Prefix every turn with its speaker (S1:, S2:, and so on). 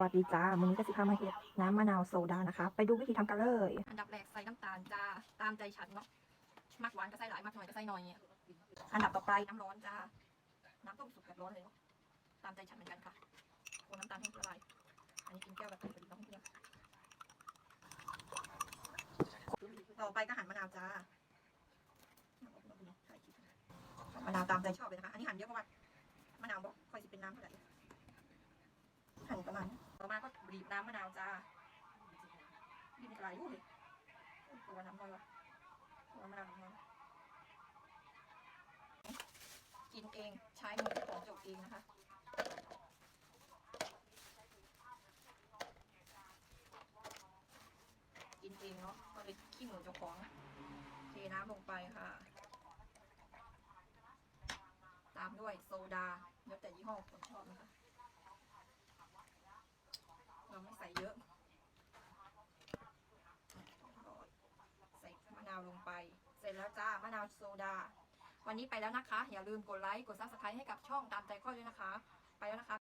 S1: สวัสดีจ้ามือนี้ก็สิพามาเฮ็ดน้ำมะนาวโซดานะคะ ไปดูวิธีทำกันเลย
S2: อันดับแรกใส่น้ำตาลจ้า ตามใจฉันเนาะมักหวานก็ใส่หลายมักหน่อยก็ใส่หน่อยเนี่ยอันดับต่อไปน้ำร้อนจ้า น้ำต้มสุกแบบร้อนเลยเนาะ ตามใจฉันเหมือนกันค่ะคนน้ำตาลให้ละลาย อันนี้กินแก้วแบบพอดีๆเน้องเพื่อนต่อไปก็หั่นมะนาวจ้ามะนาวตามใจชอบเลยนะคะ อันนี้หั่นเยอะเพราะว่ามะนาวบอกค่อยสิเป็นน้ำเท่าไหร่หั่นประมาณนี้ต่อมาก็ บีบน้ำมะนาวจ้าบีบกระไรอยู่เลยตัวน้ำน้อยวะตัวมะนาวน้ำน้อยกินเองใช้มือของจบเองนะคะกินเองเนาะก็เลยขี้หมูเจ้าของเทน้ำลงไปค่ะ ตามด้วยโซดาแล้วแต่ยี่ห้อคนชอบนะคะ เราไม่ใส่เยอะ ใส่มะนาวลงไป เส ร็จแล้วจ้ามะนาวโซดา วันนี้ไปแล้วนะคะ อย่าลืมกดไลค์กดซับสไครต์ให้กับช่องตามใจข้อยด้วยนะคะ ไปแล้วนะคะ